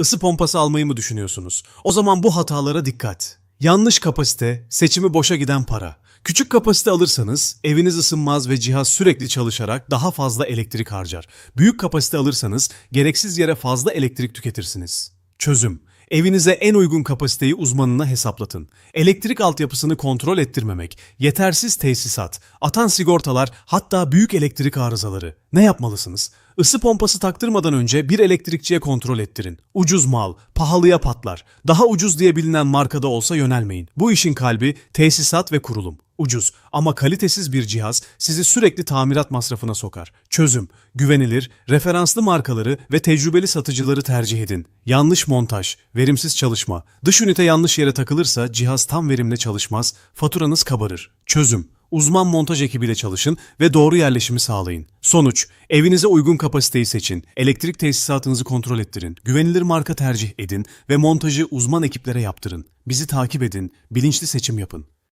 Isı pompası almayı mı düşünüyorsunuz? O zaman bu hatalara dikkat. Yanlış kapasite, seçimi boşa giden para. Küçük kapasite alırsanız eviniz ısınmaz ve cihaz sürekli çalışarak daha fazla elektrik harcar. Büyük kapasite alırsanız gereksiz yere fazla elektrik tüketirsiniz. Çözüm Evinize en uygun kapasiteyi uzmanına hesaplatın. Elektrik altyapısını kontrol ettirmemek, yetersiz tesisat, atan sigortalar hatta büyük elektrik arızaları. Ne yapmalısınız? Isı pompası taktırmadan önce bir elektrikçiye kontrol ettirin. Ucuz mal, pahalıya patlar. Daha ucuz diye bilinen markada olsa yönelmeyin. Bu işin kalbi tesisat ve kurulum. Ucuz ama kalitesiz bir cihaz sizi sürekli tamirat masrafına sokar. Çözüm, güvenilir, referanslı markaları ve tecrübeli satıcıları tercih edin. Yanlış montaj, verimsiz çalışma, dış ünite yanlış yere takılırsa cihaz tam verimle çalışmaz, faturanız kabarır. Çözüm, Uzman montaj ekibiyle çalışın ve doğru yerleşimi sağlayın. Sonuç, evinize uygun kapasiteyi seçin, elektrik tesisatınızı kontrol ettirin, güvenilir marka tercih edin ve montajı uzman ekiplere yaptırın. Bizi takip edin, bilinçli seçim yapın.